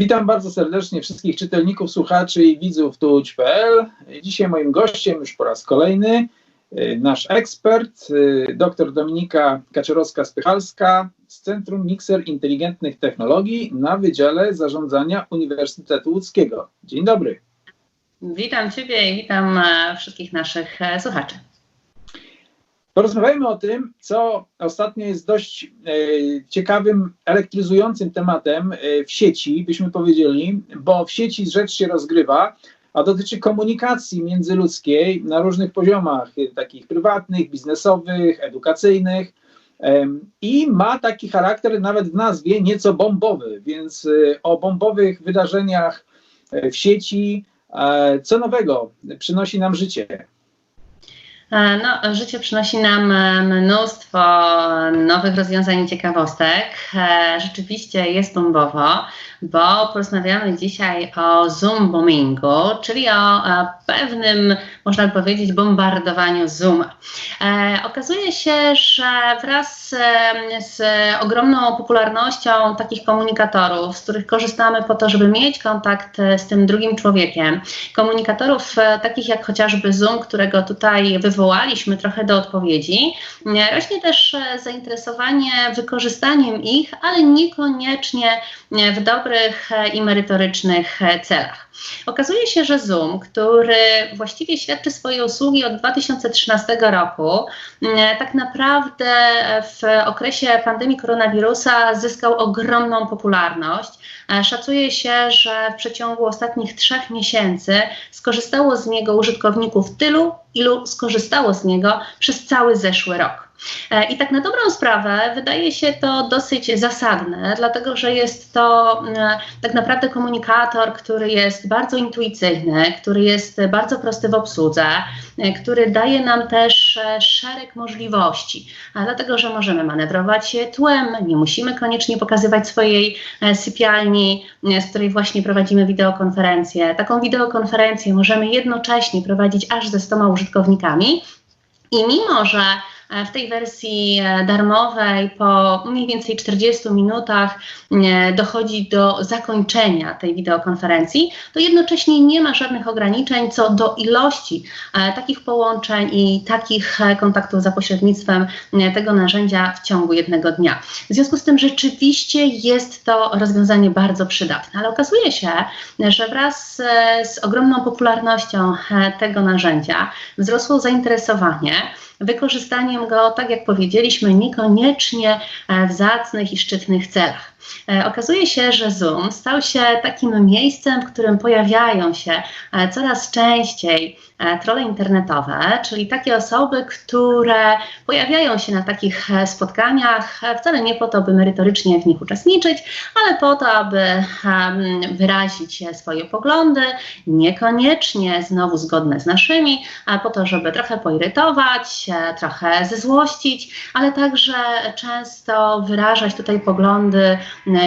Witam bardzo serdecznie wszystkich czytelników, słuchaczy i widzów tułć.pl. Dzisiaj moim gościem już po raz kolejny y, nasz ekspert, y, dr Dominika Kaczorowska-Spychalska z Centrum Mikser Inteligentnych Technologii na Wydziale Zarządzania Uniwersytetu Łódzkiego. Dzień dobry. Witam Ciebie i witam e, wszystkich naszych e, słuchaczy. Porozmawiajmy o tym, co ostatnio jest dość e, ciekawym, elektryzującym tematem e, w sieci, byśmy powiedzieli, bo w sieci rzecz się rozgrywa, a dotyczy komunikacji międzyludzkiej na różnych poziomach, e, takich prywatnych, biznesowych, edukacyjnych. I ma taki charakter nawet w nazwie nieco bombowy, więc o bombowych wydarzeniach w sieci, co nowego przynosi nam życie. E, No, życie przynosi nam e, mnóstwo nowych rozwiązań i ciekawostek. E, Rzeczywiście jest bombowo, bo porozmawiamy dzisiaj o Zoom bombingu, czyli o e, pewnym, można powiedzieć, bombardowaniu Zooma. E, Okazuje się, że wraz e, z ogromną popularnością takich komunikatorów, z których korzystamy po to, żeby mieć kontakt z tym drugim człowiekiem, komunikatorów takich jak chociażby Zoom, którego tutaj wywołaliśmy trochę do odpowiedzi, rośnie też zainteresowanie wykorzystaniem ich, ale niekoniecznie w dobrych e, i merytorycznych e, celach. Okazuje się, że Zoom, który właściwie świadczy swoje usługi od 2013 roku, e, tak naprawdę w okresie pandemii koronawirusa zyskał ogromną popularność. Szacuje się, że w przeciągu ostatnich trzech miesięcy skorzystało z niego użytkowników tylu, ilu skorzystało z niego przez cały zeszły rok. E, I tak na dobrą sprawę wydaje się to dosyć zasadne, dlatego że jest to e, tak naprawdę komunikator, który jest bardzo intuicyjny, który jest bardzo prosty w obsłudze, e, który daje nam też e, szereg możliwości, dlatego że możemy manewrować tłem, nie musimy koniecznie pokazywać swojej sypialni, z której właśnie prowadzimy wideokonferencję. Taką wideokonferencję możemy jednocześnie prowadzić aż ze 100 użytkownikami. I mimo, że w tej wersji e, darmowej po mniej więcej 40 minutach e, dochodzi do zakończenia tej wideokonferencji, to jednocześnie nie ma żadnych ograniczeń co do ilości e, takich połączeń i takich e, kontaktów za pośrednictwem e, tego narzędzia w ciągu jednego dnia. W związku z tym rzeczywiście jest to rozwiązanie bardzo przydatne, ale okazuje się, że wraz e, z ogromną popularnością e, tego narzędzia wzrosło zainteresowanie wykorzystaniem go, tak jak powiedzieliśmy, niekoniecznie e, w zacnych i szczytnych celach. E, Okazuje się, że Zoom stał się takim miejscem, w którym pojawiają się e, coraz częściej e, trolle internetowe, czyli takie osoby, które pojawiają się na takich spotkaniach wcale nie po to, by merytorycznie w nich uczestniczyć, ale po to, aby wyrazić swoje poglądy, niekoniecznie znowu zgodne z naszymi, po to, żeby trochę poirytować, trochę zezłościć, ale także często wyrażać tutaj poglądy,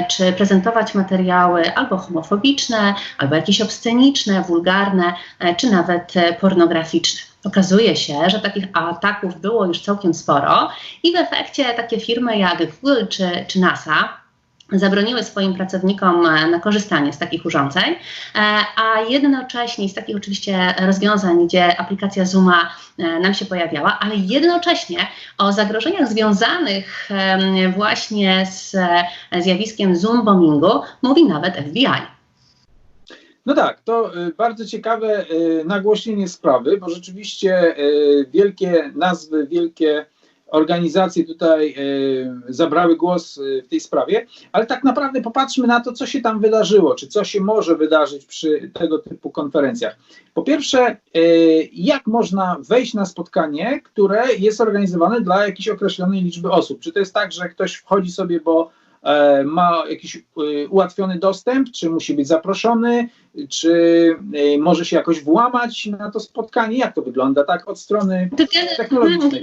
czy prezentować materiały albo homofobiczne, albo jakieś obsceniczne, wulgarne, e, czy nawet e, pornograficzne. Okazuje się, że takich ataków było już całkiem sporo i w efekcie takie firmy jak Google czy, czy NASA zabroniły swoim pracownikom e, na korzystanie z takich urządzeń, e, a jednocześnie z takich oczywiście rozwiązań, gdzie aplikacja Zooma e, nam się pojawiała, ale jednocześnie o zagrożeniach związanych właśnie z zjawiskiem Zoom bombingu mówi nawet FBI. No tak, to bardzo ciekawe nagłośnienie sprawy, bo rzeczywiście wielkie nazwy, wielkie organizacje tutaj y, zabrały głos y, w tej sprawie, ale tak naprawdę popatrzmy na to, co się tam wydarzyło, czy co się może wydarzyć przy tego typu konferencjach. Po pierwsze, y, jak można wejść na spotkanie, które jest organizowane dla jakiejś określonej liczby osób? Czy to jest tak, że ktoś wchodzi sobie, bo e, ma jakiś y, ułatwiony dostęp, czy musi być zaproszony, czy y, może się jakoś włamać na to spotkanie? Jak to wygląda tak od strony technologicznej?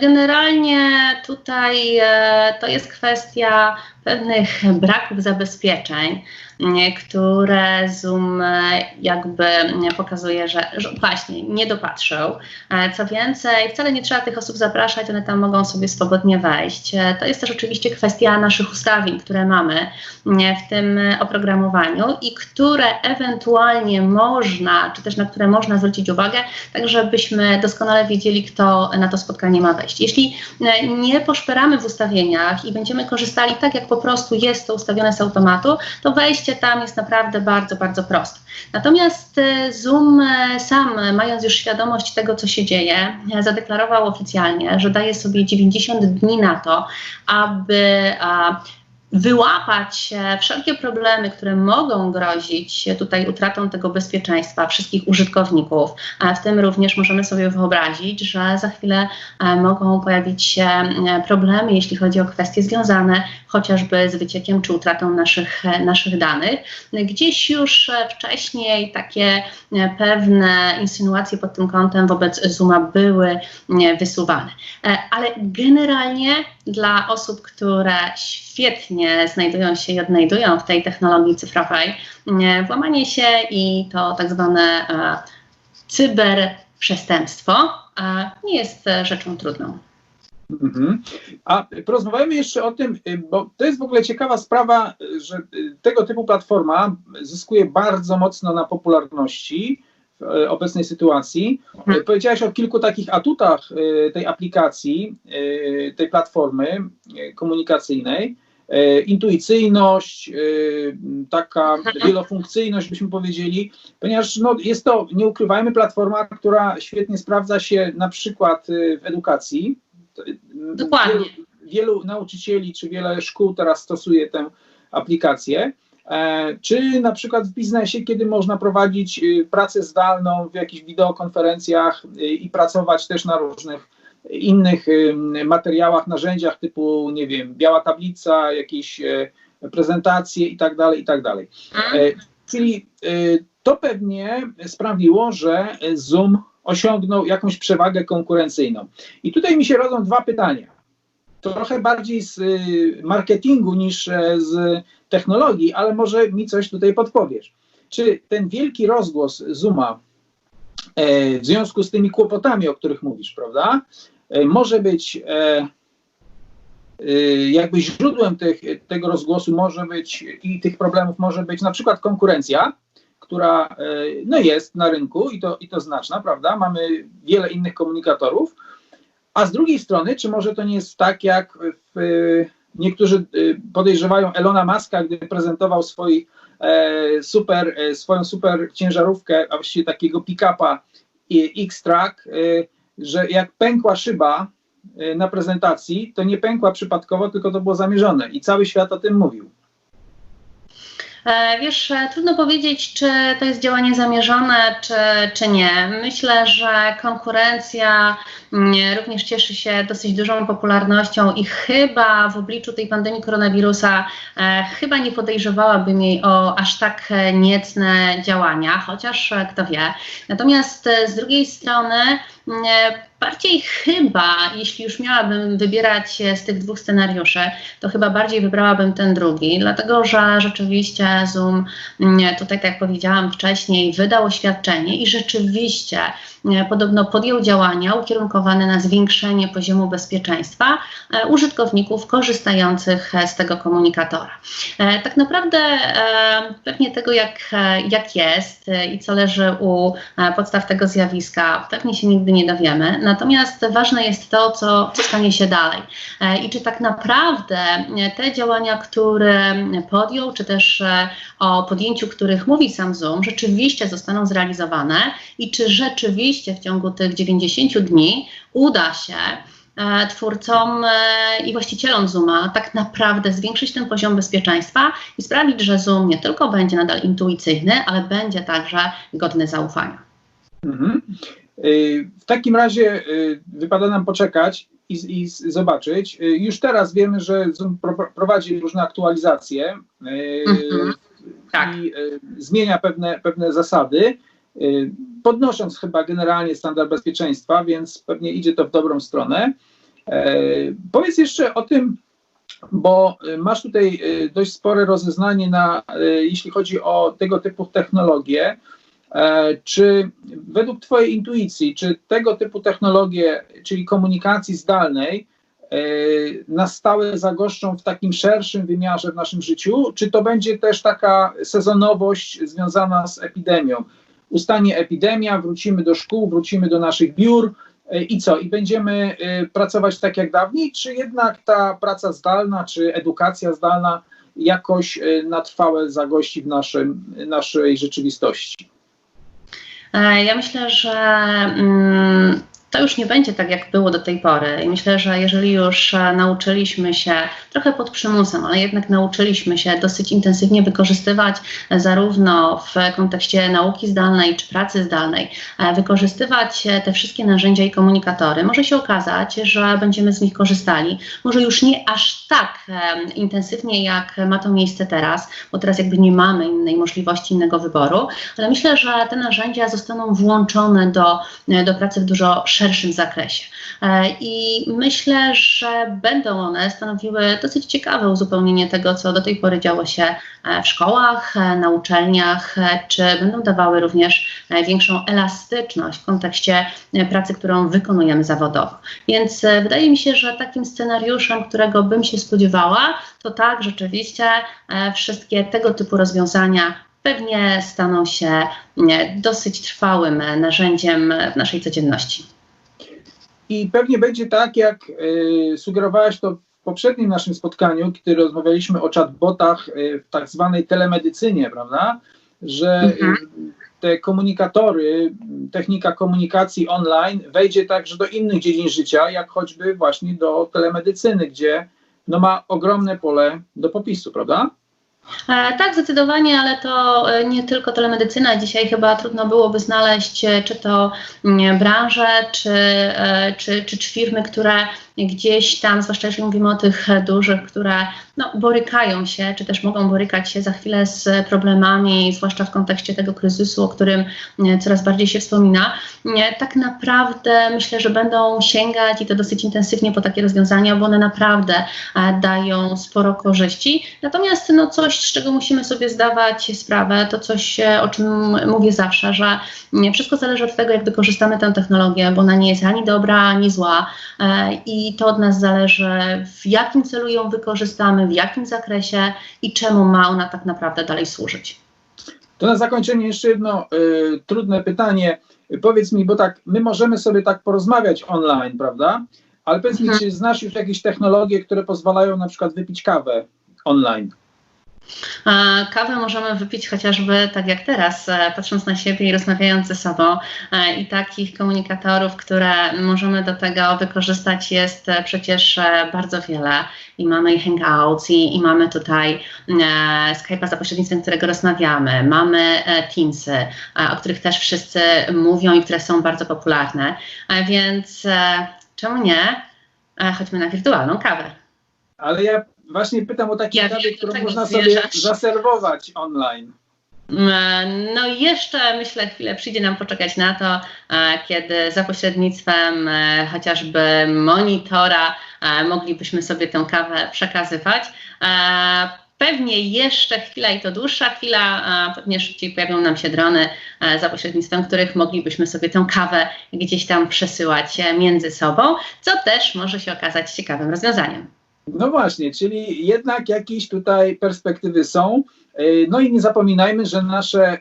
Generalnie, tutaj e, to jest kwestia pewnych braków zabezpieczeń, które Zoom e, jakby pokazuje, że, że właśnie nie dopatrzył. E, Co więcej, wcale nie trzeba tych osób zapraszać, one tam mogą sobie swobodnie wejść. E, To jest też oczywiście kwestia naszych ustawień, które mamy w tym oprogramowaniu i które ewentualnie można, czy też na które można zwrócić uwagę, tak żebyśmy doskonale wiedzieli, kto na to spotkanie ma wejść. Jeśli nie poszperamy w ustawieniach i będziemy korzystali tak, jak po prostu jest to ustawione z automatu, to wejście tam jest naprawdę bardzo, bardzo proste. Natomiast e, Zoom e, sam, mając już świadomość tego, co się dzieje, e, zadeklarował oficjalnie, że daje sobie 90 dni na to, aby wyłapać e, wszelkie problemy, które mogą grozić tutaj utratą tego bezpieczeństwa wszystkich użytkowników. A w tym również możemy sobie wyobrazić, że za chwilę e, mogą pojawić się e, problemy, jeśli chodzi o kwestie związane chociażby z wyciekiem czy utratą naszych, naszych danych. Gdzieś już wcześniej takie pewne insynuacje pod tym kątem wobec Zooma były wysuwane. Ale generalnie dla osób, które znajdują się i odnajdują w tej technologii cyfrowej, włamanie się i to tak zwane e, cyberprzestępstwo e, nie jest e, rzeczą trudną. Mhm. A porozmawiajmy jeszcze o tym, bo to jest w ogóle ciekawa sprawa, że tego typu platforma zyskuje bardzo mocno na popularności w obecnej sytuacji. Mhm. Powiedziałaś o kilku takich atutach tej aplikacji, tej platformy komunikacyjnej. Y, Intuicyjność, y, taka wielofunkcyjność, byśmy powiedzieli, ponieważ no, jest to, nie ukrywajmy, platforma, która świetnie sprawdza się na przykład y, w edukacji. Dokładnie. Wielu, wielu nauczycieli czy wiele szkół teraz stosuje tę aplikację. E, Czy na przykład w biznesie, kiedy można prowadzić pracę zdalną w jakichś wideokonferencjach i pracować też na różnych innych materiałach, narzędziach typu, nie wiem, biała tablica, jakieś e, prezentacje i tak dalej, i tak dalej. E, Czyli y, to pewnie sprawiło, że Zoom osiągnął jakąś przewagę konkurencyjną. I tutaj mi się rodzą dwa pytania. Trochę bardziej z y, marketingu niż e, z technologii, ale może mi coś tutaj podpowiesz. Czy ten wielki rozgłos Zooma e, w związku z tymi kłopotami, o których mówisz, prawda, e, może być e, y, jakby źródłem tych, tego rozgłosu może być i tych problemów może być na przykład konkurencja, która e, no jest na rynku i to, i to znaczna, prawda? Mamy wiele innych komunikatorów, a z drugiej strony, czy może to nie jest tak, jak w, e, niektórzy e, podejrzewają Elona Muska, gdy prezentował swój, e, super, e, swoją super ciężarówkę, a właściwie takiego pick-upa X-Track, e, że jak pękła szyba e, na prezentacji, to nie pękła przypadkowo, tylko to było zamierzone i cały świat o tym mówił. E, Wiesz, e, trudno powiedzieć, czy to jest działanie zamierzone, czy, czy nie. Myślę, że konkurencja mm, również cieszy się dosyć dużą popularnością i chyba w obliczu tej pandemii koronawirusa e, chyba nie podejrzewałabym jej o aż tak niecne działania, chociaż kto wie. Natomiast z drugiej strony bardziej chyba, jeśli już miałabym wybierać e, z tych dwóch scenariuszy, to chyba bardziej wybrałabym ten drugi, dlatego że rzeczywiście Zoom, mm, tutaj tak jak powiedziałam wcześniej, wydał oświadczenie i rzeczywiście e, podobno podjął działania ukierunkowane na zwiększenie poziomu bezpieczeństwa e, użytkowników korzystających e, z tego komunikatora. E, Tak naprawdę e, pewnie tego, jak, e, jak jest e, i co leży u e, podstaw tego zjawiska, pewnie się nigdy nie dowiemy. Natomiast ważne jest to, co, co stanie się dalej. E, I czy tak naprawdę e, te działania, które podjął, czy też e, o podjęciu których mówi sam Zoom, rzeczywiście zostaną zrealizowane i czy rzeczywiście w ciągu tych 90 dni uda się twórcom i właścicielom Zooma tak naprawdę zwiększyć ten poziom bezpieczeństwa i sprawić, że Zoom nie tylko będzie nadal intuicyjny, ale będzie także godny zaufania. Mhm. Y, W takim razie y, wypada nam poczekać i, i zobaczyć. Y, Już teraz wiemy, że Zoom pro, prowadzi różne aktualizacje Mhm. Tak. i zmienia pewne, pewne zasady, podnosząc chyba generalnie standard bezpieczeństwa, więc pewnie idzie to w dobrą stronę. Powiedz jeszcze o tym, bo masz tutaj dość spore rozeznanie na, jeśli chodzi o tego typu technologie. E, Czy według Twojej intuicji, czy tego typu technologie, czyli komunikacji zdalnej, e, na stałe zagoszczą w takim szerszym wymiarze w naszym życiu, czy to będzie też taka sezonowość związana z epidemią? Ustanie epidemia, wrócimy do szkół, wrócimy do naszych biur e, i co? I będziemy pracować tak jak dawniej, czy jednak ta praca zdalna, czy edukacja zdalna jakoś na trwałe zagości w naszym, naszej rzeczywistości? E, Ja myślę, że mm, to już nie będzie tak, jak było do tej pory. I myślę, że jeżeli już e, nauczyliśmy się, trochę pod przymusem, ale jednak nauczyliśmy się dosyć intensywnie wykorzystywać e, zarówno w kontekście nauki zdalnej czy pracy zdalnej, e, wykorzystywać te wszystkie narzędzia i komunikatory, może się okazać, że będziemy z nich korzystali. Może już nie aż tak intensywnie, jak ma to miejsce teraz, bo teraz jakby nie mamy innej możliwości, innego wyboru, ale myślę, że te narzędzia zostaną włączone do, do pracy w dużo szerszym zakresie. E, I myślę, że będą one stanowiły dosyć ciekawe uzupełnienie tego, co do tej pory działo się e, w szkołach, e, na uczelniach, czy będą dawały również większą elastyczność w kontekście pracy, którą wykonujemy zawodowo. Więc wydaje mi się, że takim scenariuszem, którego bym się spodziewała, to tak, rzeczywiście wszystkie tego typu rozwiązania pewnie staną się dosyć trwałym narzędziem w naszej codzienności. I pewnie będzie tak, jak y, sugerowałeś to w poprzednim naszym spotkaniu, kiedy rozmawialiśmy o chatbotach y, w tak zwanej telemedycynie, prawda? Że Mhm. y, te komunikatory, technika komunikacji online wejdzie także do innych dziedzin życia, jak choćby właśnie do telemedycyny, gdzie no, ma ogromne pole do popisu, prawda? E, tak, zdecydowanie, ale to e, nie tylko telemedycyna. Dzisiaj chyba trudno byłoby znaleźć, e, czy to mm, branże, czy, czy, czy, czy firmy, które gdzieś tam, zwłaszcza jeśli mówimy o tych dużych, które no, borykają się, czy też mogą borykać się za chwilę z problemami, zwłaszcza w kontekście tego kryzysu, o którym coraz bardziej się wspomina, tak naprawdę myślę, że będą sięgać i to dosyć intensywnie po takie rozwiązania, bo one naprawdę dają sporo korzyści. Natomiast no, coś, z czego musimy sobie zdawać sprawę, to coś, e, o czym mówię zawsze, że nie, wszystko zależy od tego, jak wykorzystamy tę technologię, bo ona nie jest ani dobra, ani zła e, i to od nas zależy, w jakim celu ją wykorzystamy, w jakim zakresie i czemu ma ona tak naprawdę dalej służyć. To na zakończenie jeszcze jedno y, trudne pytanie. Powiedz mi, bo tak, my możemy sobie tak porozmawiać online, prawda? Ale powiedz mi, Mhm. czy znasz już jakieś technologie, które pozwalają na przykład wypić kawę online? Kawę możemy wypić chociażby tak jak teraz, e, patrząc na siebie i rozmawiając ze sobą. E, I takich komunikatorów, które możemy do tego wykorzystać, jest e, przecież bardzo wiele. I mamy i Hangouts, i, i mamy tutaj Skype'a, za pośrednictwem którego rozmawiamy. Mamy Teamsy, o których też wszyscy mówią i które są bardzo popularne. Więc czemu nie? Chodźmy na wirtualną kawę. Ale ja właśnie pytam o takie Ja wiem, którą można sobie zaserwować online. E, No i jeszcze myślę chwilę przyjdzie nam poczekać na to, e, kiedy za pośrednictwem e, chociażby monitora e, moglibyśmy sobie tę kawę przekazywać. Pewnie jeszcze chwila i to dłuższa chwila, pewnie szybciej pojawią nam się drony, za pośrednictwem których moglibyśmy sobie tę kawę gdzieś tam przesyłać między sobą, co też może się okazać ciekawym rozwiązaniem. No właśnie, czyli jednak jakieś tutaj perspektywy są. Y, No i nie zapominajmy, że nasze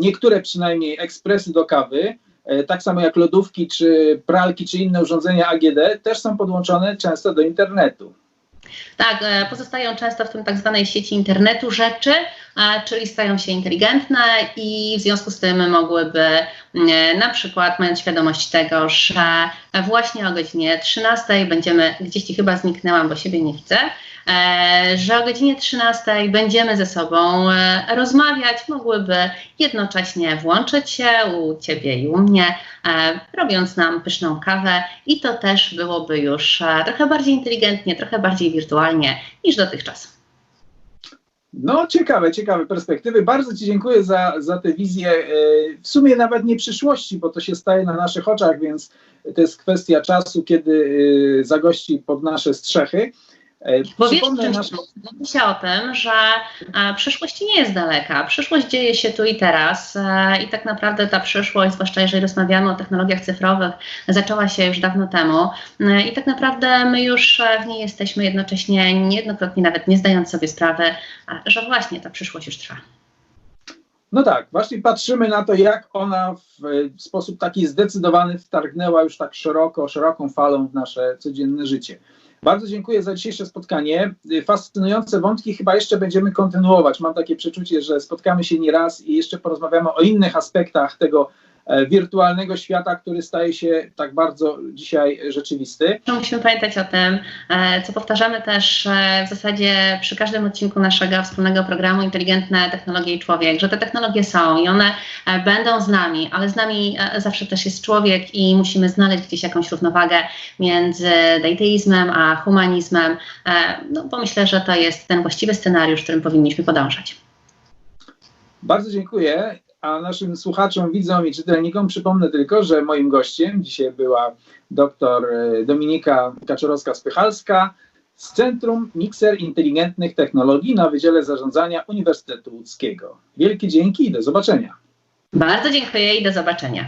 niektóre przynajmniej ekspresy do kawy, y, tak samo jak lodówki, czy pralki, czy inne urządzenia AGD, też są podłączone często do internetu. Tak, e, pozostają często w tym tak zwanej sieci internetu rzeczy, e, czyli stają się inteligentne i w związku z tym mogłyby e, na przykład mając świadomość tego, że właśnie o godzinie 13 będziemy, gdzieś ci chyba zniknęłam, bo siebie nie widzę, e, że o godzinie 13 będziemy ze sobą e, rozmawiać, mogłyby jednocześnie włączyć się u Ciebie i u mnie, e, robiąc nam pyszną kawę i to też byłoby już e, trochę bardziej inteligentnie, trochę bardziej wirtualnie niż dotychczas. No, ciekawe, ciekawe perspektywy. Bardzo Ci dziękuję za, za tę wizję. e, W sumie nawet nie przyszłości, bo to się staje na naszych oczach, więc to jest kwestia czasu, kiedy e, zagości pod nasze strzechy. E, Bo wiesz, przypomnę że nasz- mówi się o tym, że e, przyszłość nie jest daleka. Przyszłość dzieje się tu i teraz e, i tak naprawdę ta przyszłość, zwłaszcza jeżeli rozmawiamy o technologiach cyfrowych, zaczęła się już dawno temu i tak naprawdę my już w niej jesteśmy jednocześnie niejednokrotnie nawet nie zdając sobie sprawy, że właśnie ta przyszłość już trwa. No tak, właśnie patrzymy na to, jak ona w, w sposób taki zdecydowany wtargnęła już tak szeroko, szeroką falą w nasze codzienne życie. Bardzo dziękuję za dzisiejsze spotkanie. Fascynujące wątki chyba jeszcze będziemy kontynuować. Mam takie przeczucie, że spotkamy się nie raz i jeszcze porozmawiamy o innych aspektach tego wirtualnego świata, który staje się tak bardzo dzisiaj rzeczywisty. Musimy pamiętać o tym, e, co powtarzamy też e, w zasadzie przy każdym odcinku naszego wspólnego programu Inteligentne Technologie i Człowiek, że te technologie są i one e, będą z nami, ale z nami e, zawsze też jest człowiek i musimy znaleźć gdzieś jakąś równowagę między deiteizmem a humanizmem, e, no bo myślę, że to jest ten właściwy scenariusz, którym powinniśmy podążać. Bardzo dziękuję. A naszym słuchaczom, widzom i czytelnikom przypomnę tylko, że moim gościem dzisiaj była dr e, Dominika Kaczorowska-Spychalska z Centrum Mikser Inteligentnych Technologii na Wydziale Zarządzania Uniwersytetu Łódzkiego. Wielkie dzięki i do zobaczenia. Bardzo dziękuję i do zobaczenia.